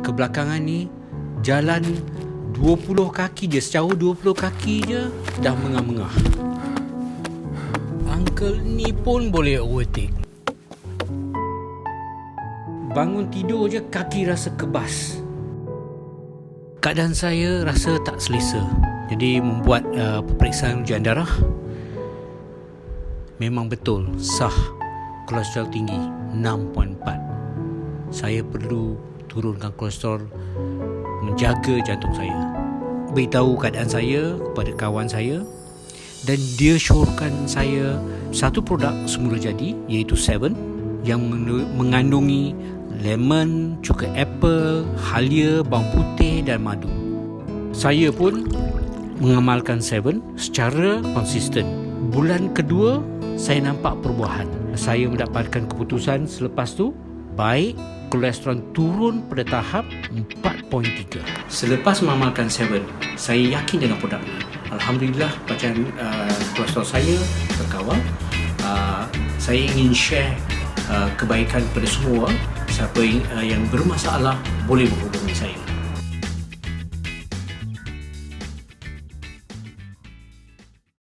kebelakangan ni jalan 20 kaki je sejauh 20 kaki je dah mengah-mengah. Uncle ni pun boleh overtake. Bangun tidur je kaki rasa kebas. Keadaan saya rasa tak selesa. Jadi membuat uh, peperiksaan ujian darah memang betul sah kolesterol tinggi 6.4 saya perlu turunkan kolesterol menjaga jantung saya beritahu keadaan saya kepada kawan saya dan dia syorkan saya satu produk semula jadi iaitu Seven yang mengandungi lemon, cuka apple, halia, bawang putih dan madu. Saya pun mengamalkan Seven secara konsisten. Bulan kedua saya nampak perubahan. Saya mendapatkan keputusan selepas tu baik kolesterol turun pada tahap 4.3. Selepas mengamalkan 7, saya yakin dengan produk ini. Alhamdulillah bacaan uh, kolesterol saya terkawal. Uh, saya ingin share uh, kebaikan kepada semua siapa yang, uh, yang bermasalah boleh menghubungi saya.